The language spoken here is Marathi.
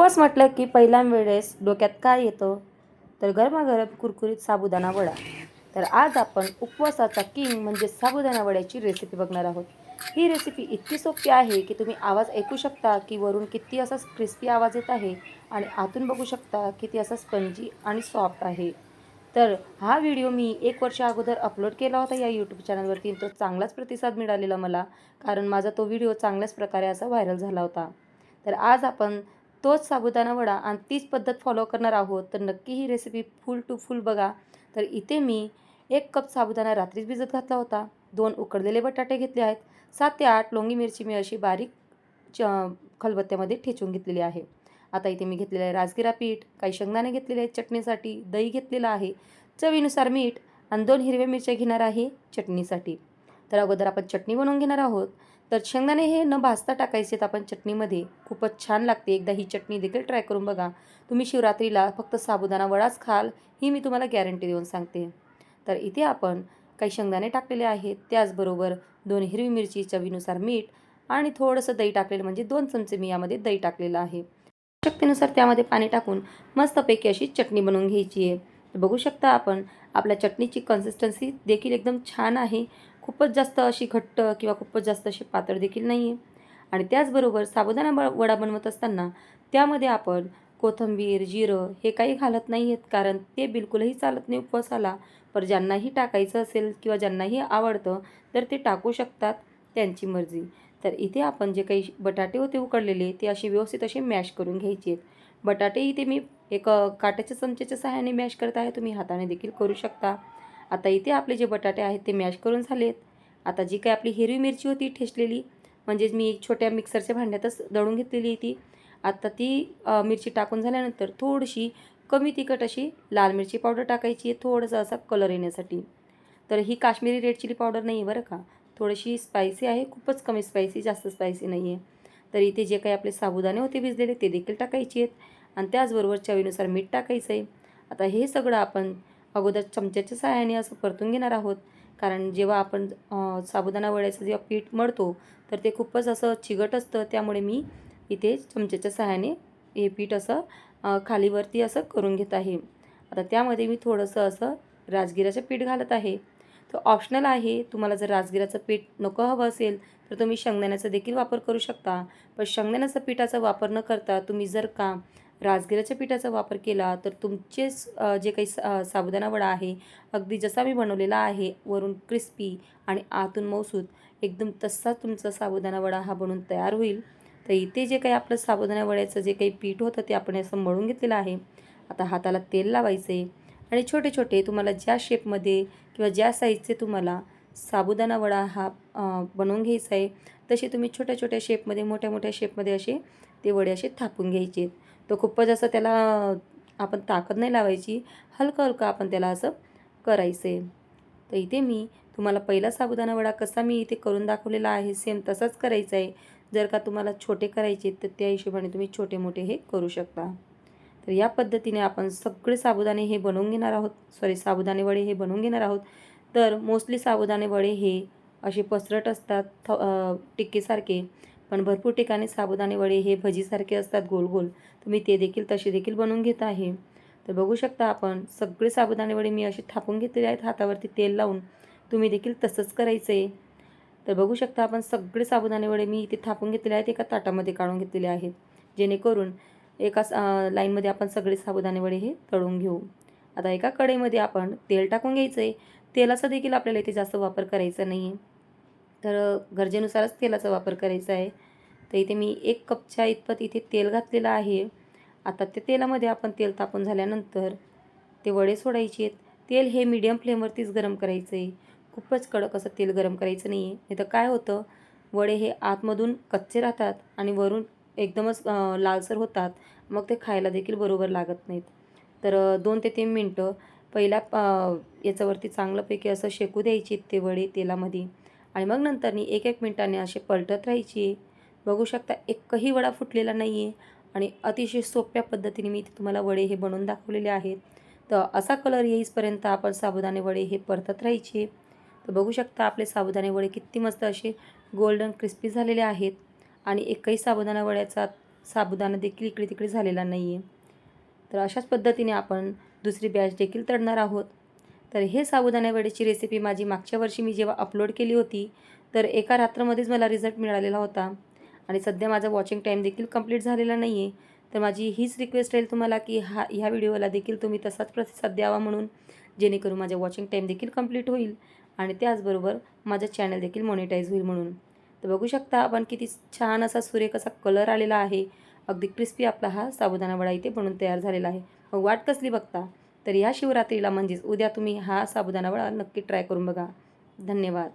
उपवास म्हटलं की पहिल्या वेळेस डोक्यात काय येतं? तर गरमागरम कुरकुरीत साबुदाणा वडा. तर आज आपण उपवासाचा किंग म्हणजे साबुदाणा वड्याची रेसिपी बघणार आहोत. ही रेसिपी इतकी सोपी आहे की तुम्ही आवाज ऐकू शकता की वरून किती असा क्रिस्पी आवाज येत आहे आणि आतून बघू शकता किती असा स्पंजी आणि सॉफ्ट आहे. तर हा व्हिडिओ मी एक वर्षा अगोदर अपलोड केला होता या यूट्यूब चॅनलवरती तो चांगलाच प्रतिसाद मिळालेला मला कारण माझा तो व्हिडिओ चांगल्याच प्रकारे असा व्हायरल झाला होता. तर आज आपण तोच साबुदाणा वडा आणि तीच पद्धत फॉलो करणार आहोत. तर नक्की ही रेसिपी फुल टू फुल बघा. तर इथे मी एक कप साबुदाणा रात्रीच भिजत घातला होता. दोन उकडलेले बटाटे घेतले आहेत. सात ते आठ लोंगी मिरची मी अशी बारीक च खलबत्त्यामध्ये ठेचून घेतलेली आहे. आता इथे मी घेतलेलं आहे राजगिरा पीठ काही शेंगदाणे घेतलेले आहेत चटणीसाठी दही घेतलेलं आहे. चवीनुसार मीठ आणि दोन हिरव्या मिरच्या घेणार आहे चटणीसाठी. तर अगोदर आपण चटणी बनवून घेणार आहोत. तर शेंगदाणे हे न भाजता टाकायचे आहेत आपण चटणीमध्ये. खूपच छान लागते. एकदा ही चटणी देखील ट्राय करून बघा. तुम्ही शिवरात्रीला फक्त साबुदाणा वडाच खाल ही मी तुम्हाला गॅरंटी देऊन सांगते. तर इथे आपण काही शेंगदाणे टाकलेले आहेत. त्याचबरोबर दोन हिरवी मिरची चवीनुसार मीठ आणि थोडंसं दही टाकलेलं म्हणजे दोन चमचे मी यामध्ये दही टाकलेलं आहे. शक्तीनुसार त्यामध्ये पाणी टाकून मस्तपैकी अशी चटणी बनवून घ्यायची आहे. बघू शकता आपण आपल्या चटणीची कन्सिस्टन्सी देखील एकदम छान आहे. खूपच जास्त अशी घट्ट किंवा खूपच जास्त अशी पातळ देखील नाही आहे आणि त्याचबरोबर साबुदाणा ब वडा बनवत असताना त्यामध्ये आपण कोथिंबीर जिरं हे काही घालत नाही आहेत कारण ते बिलकुलही चालत नाही उपवासाला. पर ज्यांनाही टाकायचं असेल किंवा ज्यांनाही आवडतं तर ते टाकू शकतात त्यांची मर्जी. तर इथे आपण जे काही बटाटे होते उकडलेले ते असे व्यवस्थित असे मॅश करून घ्यायचे आहेत. बटाटे इथे मी एक काट्याच्या चमच्याच्या सहाय्याने मॅश करत आहे. तुम्ही हाताने देखील करू शकता. आता इथे आपले जे बटाटे आहेत ते मॅश करून झालेत. आता जी काही आपली हिरवी मिरची होती ठेचलेली म्हणजेच मी एक छोट्या मिक्सरच्या भांड्यातच दळून घेतलेली ती आता ती मिरची टाकून झाल्यानंतर थोडीशी कमी तिखट अशी लाल मिरची पावडर टाकायची आहे थोडंसं असा कलर येण्यासाठी. तर ही काश्मीरी रेड चिली पावडर नाही आहे बरं का? थोडीशी स्पायसी आहे खूपच कमी स्पायसी जास्त स्पायसी नाही आहे. तर इथे जे काही आपले साबुदाणे होते भिजलेले ते देखील टाकायचे आहेत. आणि त्याचबरोबर चवीनुसार मीठ टाकायचं आहे. आता हे सगळं आपण अगोदर चमच्याच्या सहाय्याने असं परतून घेणार आहोत. कारण जेव्हा आपण साबुदाणा वड्याचं जेव्हा पीठ मळतो तर ते खूपच असं चिगट असतं. त्यामुळे मी इथे चमच्याच्या सहाय्याने हे पीठ असं खालीवरती असं करून घेत आहे. आता त्यामध्ये मी थोडंसं असं राजगिराचं पीठ घालत आहे. तर ऑप्शनल आहे तुम्हाला जर राजगिराचं पीठ नको हवं असेल तर तुम्ही शेंगदाण्याचा देखील वापर करू शकता. पण शेंगदाण्याचा पिठाचा वापर न करता तुम्ही जर का राजगिराच्या पिठाचा वापर केला तर तुमचेच जे काही सा साबुदाणा वडा आहे अगदी जसा मी बनवलेला आहे वरून क्रिस्पी आणि आतून मौसूद एकदम तसा तुमचा साबुदाणा वडा हा बनून तयार होईल. तर इथे जे काही आपलं साबुदाणा वड्याचं जे काही पीठ होतं ते आपण असं मळून घेतलेलं आहे. आता हाताला तेल लावायचे आणि छोटे छोटे तुम्हाला ज्या शेपमध्ये किंवा ज्या साईजचे तुम्हाला साबुदाणा वडा हा बनवून घ्यायचा आहे तसे तुम्ही छोट्या छोट्या शेपमध्ये मोठ्या मोठ्या शेपमध्ये असे ते वडे असे थापून घ्यायचे तो खूपच असं त्याला आपण ताकद नाही लावायची. हलकं हलकं आपण त्याला असं करायचं आहे तर इथे मी तुम्हाला पहिला साबुदाणा वडा कसा मी इथे करून दाखवलेला आहे सेम तसाच करायचा आहे जर का तुम्हाला छोटे करायचे तर त्या हिशोबाने तुम्ही छोटे मोठे हे करू शकता. तर या पद्धतीने आपण सगळे साबुदाणे हे बनवून घेणार आहोत. सॉरी साबुदाणे वडे हे बनवून घेणार आहोत. तर मोस्टली साबुदाणे वडे हे असे पसरट असतात थ टिक्कीसारखे. पण भरपूर ठिकाणी साबुदाणे वडे हे भजीसारखे असतात गोल गोल. तुम्ही ते देखील तसे देखील बनवून घेत आहे. तर बघू शकता आपण सगळे साबुदाणे वडे मी असे थापून घेतलेले आहेत हातावरती तेल लावून. तुम्ही देखील तसंच करायचं. आहे तर बघू शकता आपण सगळे साबुदाणे वडे मी इथे थापून घेतलेले आहेत एका ताटामध्ये काढून घेतलेले आहेत. जेणेकरून एका लाईनमध्ये आपण सगळे साबुदाणे वडे हे तळून घेऊ. आता एका कढईमध्ये आपण तेल टाकून घ्यायचं आहे तेलाचा देखील आपल्याला इथे जास्त वापर करायचा नाही आहे तर गरजेनुसारच तेलाचा वापर करायचा आहे. तर इथे मी एक कपच्या इतपत इथे तेल घातलेलं आहे. आता त्या तेलामध्ये आपण तेल तापून झाल्यानंतर ते वडे सोडायचे आहेत. तेल हे मीडियम फ्लेमवरतीच गरम करायचं आहे खूपच कडक असं तेल गरम करायचं नाही आहे नाही तर काय होतं वडे हे आतमधून कच्चे राहतात आणि वरून एकदमच लालसर होतात. मग ते खायला देखील बरोबर लागत नाहीत. तर दोन ते तीन मिनटं पहिल्या याच्यावरती चांगल्यापैकी असं शेकू द्यायची ते वडे तेलामध्ये. आणि मग नंतरनी एक एक मिनटाने असे पलटत राहायची. बघू शकता एकही वडा फुटलेला नाही आहे आणि अतिशय सोप्या पद्धतीने मी इथे तुम्हाला वडे हे बनवून दाखवलेले आहेत. तर असा कलर येईपर्यंत आपण साबुदाणे वडे हे परतत राहायचे. तर बघू शकता आपले साबुदाणे वडे किती मस्त असे गोल्डन क्रिस्पी झालेले आहेत आणि एकही साबुदाणा वड्याचा साबुदाणा देखील इकडे तिकडे झालेला नाही आहे तर अशाच पद्धतीने आपण दुसरी बॅच देखील तळणार आहोत. तर हे साबुदाणा वड्याची रेसिपी माझी मागच्या वर्षी मी जेव्हा अपलोड केली होती तर एका रात्रमध्येच मला रिझल्ट मिळालेला होता. आणि सध्या माझा वॉचिंग टाईम देखील कंप्लीट झालेला नाही आहे तर माझी हीच रिक्वेस्ट राहील तुम्हाला की हा ह्या व्हिडिओला देखील तुम्ही तसाच प्रतिसाद द्यावा म्हणून जेणेकरून माझ्या वॉचिंग टाईम देखील कंप्लीट होईल आणि त्याचबरोबर माझं चॅनल देखील मॉनिटाईज होईल म्हणून. तर बघू शकता आपण किती छान असा सुरेख असा कलर आलेला आहे. अगदी क्रिस्पी आपला हा साबुदाणा वडा इथे बनून तयार झालेला आहे. मग वाट कसली बघता? तर या शिवरात्रीला म्हणजेच उद्या तुम्ही हा साबुदाणा वडा नक्की ट्राय करून बघा. धन्यवाद.